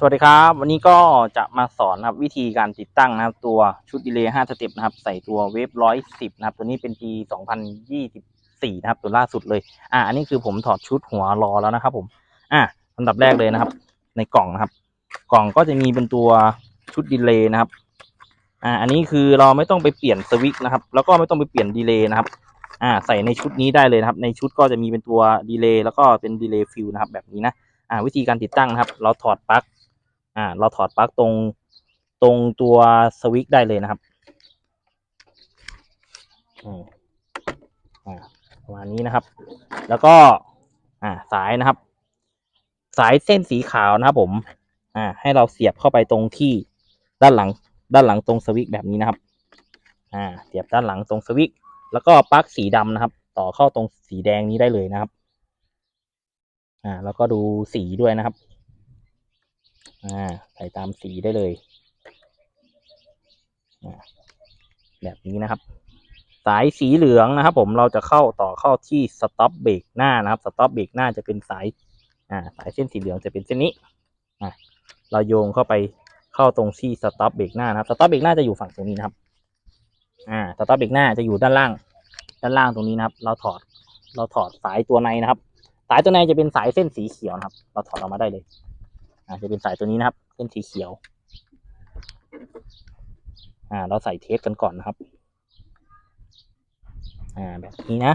สวัสดีครับ วันนี้ก็จะมาสอนนะครับวิธีการติดตั้งนะครับ ตัวชุดดีเลย์5สเต็ปนะครับ ใส่ตัวเวฟร้อยสิบนะครับ ตัวนี้เป็นปี2024นะครับ ตัวล่าสุดเลย อ่าอันนี้คือผมถอดชุดหัวรอแล้วนะครับ ผม อ่าอันดับแรกเลยนะครับ ในกล่องนะครับ กล่องก็จะมีเป็นตัวชุดดีเลย์นะครับ อ่า อันนี้คือเราไม่ต้องไปเปลี่ยนสวิตช์นะครับ แล้วก็ไม่ต้องไปเปลี่ยนดีเลย์นะครับ อ่า ใส่ในชุดนี้ได้เลยนะครับ ในชุดก็จะมีเป็นตัวดีเลย์แล้วก็เป็นดีเลย์ฟิลนะครับ แบบนี้นะ อ่า วิธีการติดตั้งนะครับ เราถอดปลั๊ก อ่า เราถอดปลั๊กตรงตรงตัวสวิตช์ได้เลยนะครับอ่าประมาณนี้นะครับ แล้วก็อ่าสายนะครับ สายเส้นสีขาวนะครับ ผม อ่า ให้เราเสียบเข้าไปตรงที่ด้านหลัง ด้านหลังตรงสวิตช์แบบนี้นะครับ อ่า เสียบด้านหลังตรงสวิตช์แล้วก็ปลั๊กสีดำนะครับ ต่อเข้าตรงสีแดงนี้ได้เลยนะครับ อ่า แล้วก็ดูสีด้วยนะครับ อ่าใส่ตามสีได้เลย แบบนี้นะครับ สายสีเหลืองนะครับ ผมเราจะเข้าต่อเข้าที่สต็อปเบรกหน้านะครับ สต็อปเบรกหน้าจะเป็นสายอ่าสายเส้นสีเหลืองจะเป็นเส้นนี้อ่าเราโยงเข้าไปเข้าตรงที่สต็อปเบรกหน้านะครับสต็อปเบรกหน้าจะอยู่ฝั่งตรงนี้นะครับ อ่าสต็อปเบรกหน้าจะอยู่ด้านล่าง ด้านล่างตรงนี้นะครับ เราถอดเราถอดสายตัวในนะครับ สายตัวในจะเป็นสายเส้นสีเขียวนะครับ เราถอดออกมาได้เลย อาจะเป็นสายตัวนี้นะครับเส้นสีเขียว อ่า เราใส่เทปกันก่อนนะครับ อ่า แบบนี้นะ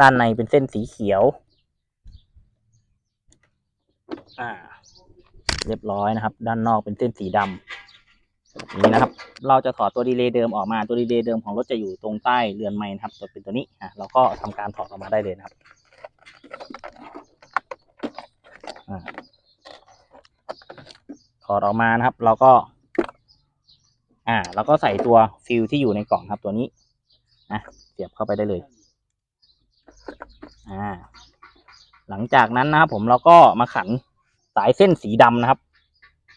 ด้านในเป็นเส้นสีเขียว อ่า เรียบร้อยนะครับ ด้านนอกเป็นเส้นสีดำนี้นะครับ เราจะถอดตัวดีเลย์เดิมออกมา ตัวดีเลย์เดิมของรถจะอยู่ตรงใต้เรือนไม้นะครับจะเป็นตัวนี้ อ่าเราก็ทำการถอดออกมาได้เลยนะครับ อ่า ถอดออกมานะครับ เราก็ อ่าเราก็ใส่ตัวฟิลที่อยู่ในกล่องครับตัวนี้นะเสียบเข้าไปได้เลย อ่า หลังจากนั้นนะครับผมเราก็มาขันสายเส้นสีดำนะครับ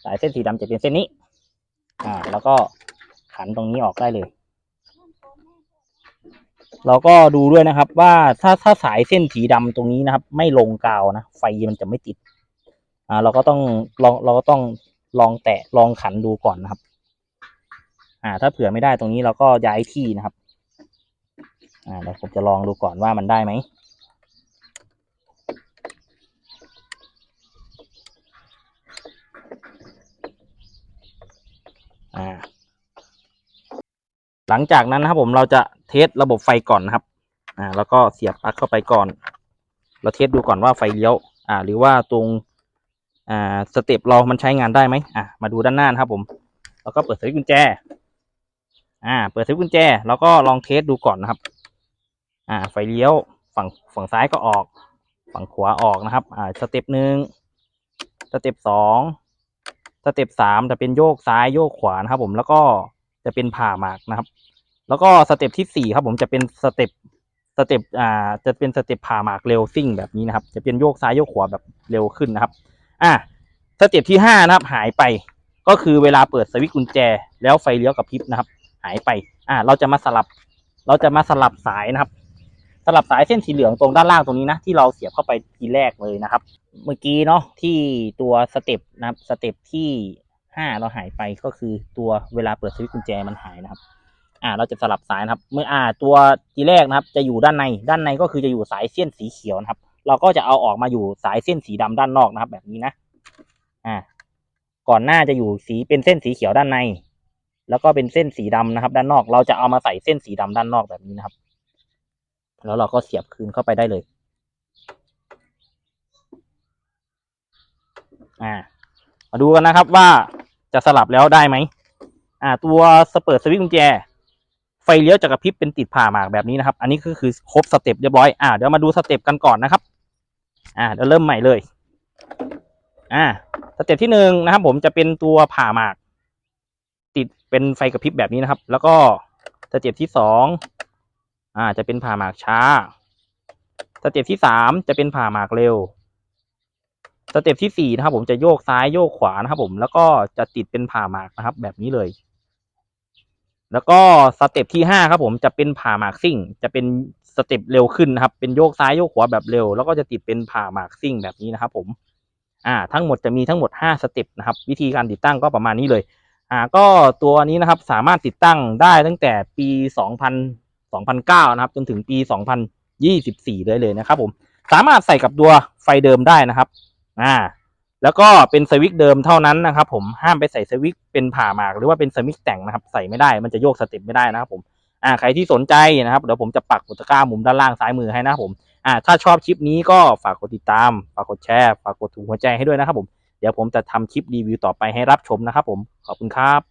สายเส้นสีดำจะเป็นเส้นนี้ อ่า แล้วก็ขันตรงนี้ออกได้เลย เราก็ดูด้วยนะครับ ว่าถ้าถ้าสายเส้นสีดำตรงนี้นะครับ ไม่ลงกาวนะไฟมันจะไม่ติด อ่า เราก็ต้องลองเราก็ต้อง ลองแตะลองขันดูก่อนนะครับ อ่า ถ้าเผื่อไม่ได้ตรงนี้เราก็ย้ายที่นะครับ อ่าเดี๋ยวผมจะลองดูก่อนว่ามันได้ไหมอ่า หลังจากนั้นนะครับผมเราจะเทสระบบไฟก่อนนะครับ อ่า แล้วก็เสียบปลั๊กเข้าไปก่อน เราเทสดูก่อนว่าไฟเลี้ยว อ่า หรือว่าตรง อ่าสเต็ปเรามันใช้งานได้ไหมอ่ามาดูด้านหน้านะครับผม แล้วก็เปิดสวิตช์กุญแจ อ่า เปิดสวิตช์กุญแจ แล้วก็ลองเทสดูก่อนนะครับ อ่า ไฟเลี้ยวฝั่งฝั่งซ้ายก็ออก ฝั่งขวาออกนะครับ อ่า สเต็ปหนึ่งสเต็ปสองสเต็ปสามจะเป็นโยกซ้ายโยกขวานะครับ ผมแล้วก็จะเป็นผ่าหมากนะครับ แล้วก็สเต็ปที่สี่ครับ ผมจะเป็นสเต็ปสเต็ปอ่าจะเป็นสเต็ปผ่าหมากเร็วซิ่งแบบนี้นะครับ จะเป็นโยกซ้ายโยกขวาแบบเร็วขึ้นนะครับ อ่าสเต็ปที่ห้านะครับ หายไป ก็คือเวลาเปิดสวิตช์กุญแจ แล้วไฟเลี้ยวกับพริบนะครับ หายไป อ่าเราจะมาสลับ เราจะมาสลับสายนะครับ สลับสายเส้นสีเหลืองตรงด้านล่างตรงนี้นะ ที่เราเสียบเข้าไปทีแรกเลยนะครับ เมื่อกี้เนาะที่ตัวสเต็ปนะครับสเต็ปที่ห้าเราหายไปก็คือตัวเวลาเปิดสวิตช์กุญแจมันหายนะครับ อ่า เราจะสลับสายนะครับ เมื่ออ่า ตัวทีแรกนะครับ จะอยู่ด้านใน ด้านในก็คือจะอยู่สายเส้นสีเขียวนะครับ เราก็จะเอาออกมาอยู่สายเส้นสีดำด้านนอกนะครับ แบบนี้นะ อ่า ก่อนหน้าจะอยู่สีเป็นเส้นสีเขียวด้านใน แล้วก็เป็นเส้นสีดำนะครับ ด้านนอก เราจะเอามาใส่เส้นสีดำด้านนอกแบบนี้นะครับ แล้วเราก็เสียบคืนเข้าไปได้เลย อ่า มาดูกันนะครับว่าจะสลับแล้วได้ไหม อ่า ตัวสเปิดสวิตช์กุญแจไฟเลี้ยวจะกระพริบเป็นติดผ่าหมากแบบนี้นะครับ อันนี้ก็คือครบสเต็ปเรียบร้อย อ่า เดี๋ยวมาดูสเต็ปกันก่อนนะครับ อ่าเดี๋ยวเริ่มใหม่เลย อ่าสเต็ปที่หนึ่งนะครับผมจะเป็นตัวผ่าหมาก ติดเป็นไฟกระพริบแบบนี้นะครับ แล้วก็สเต็ปที่สองอ่า จะเป็นผ่าหมากช้าสเต็ปที่สามจะเป็นผ่าหมากเร็วสเต็ปที่สี่นะครับ ผมจะโยกซ้ายโยกขวานะครับ ผมแล้วก็จะติดเป็นผ่าหมากนะครับ แบบนี้เลย แล้วก็สเต็ปที่ห้าครับ ผมจะเป็นผ่าหมากซิ่ง จะเป็น สเต็ปเร็วขึ้นนะครับ เป็นโยกซ้ายโยกขวาแบบเร็ว แล้วก็จะติดเป็นผ่าหมากซิ่งแบบนี้นะครับผมอ่าทั้งหมดจะมีทั้งหมด 5 สเต็ปนะครับ วิธีการติดตั้งก็ประมาณนี้เลยอ่าก็ตัวนี้นะครับสามารถติดตั้งได้ตั้งแต่ปี 2000 2009 นะครับ จนถึงปี 2024 เลยเลยนะครับ ผมสามารถใส่กับตัวไฟเดิมได้นะครับอ่าแล้วก็เป็นสวิตช์เดิมเท่านั้นนะครับ ผมห้ามไปใส่สวิตช์เป็นผ่าหมาก หรือว่าเป็นสวิตช์แต่งนะครับ ใส่ไม่ได้มันจะโยกสเต็ปไม่ได้นะครับผม อ่าใครที่สนใจนะครับเดี๋ยวผมจะปักกุตะกร้ามุมด้านล่างซ้ายมือให้นะผมอ่าถ้าชอบคลิปนี้ก็ฝากกดติดตามฝากกดแชร์ฝากกดถูกหัวใจให้ด้วยนะครับผมเดี๋ยวผมจะทำคลิปรีวิวต่อไปให้รับชมนะครับผมขอบคุณครับ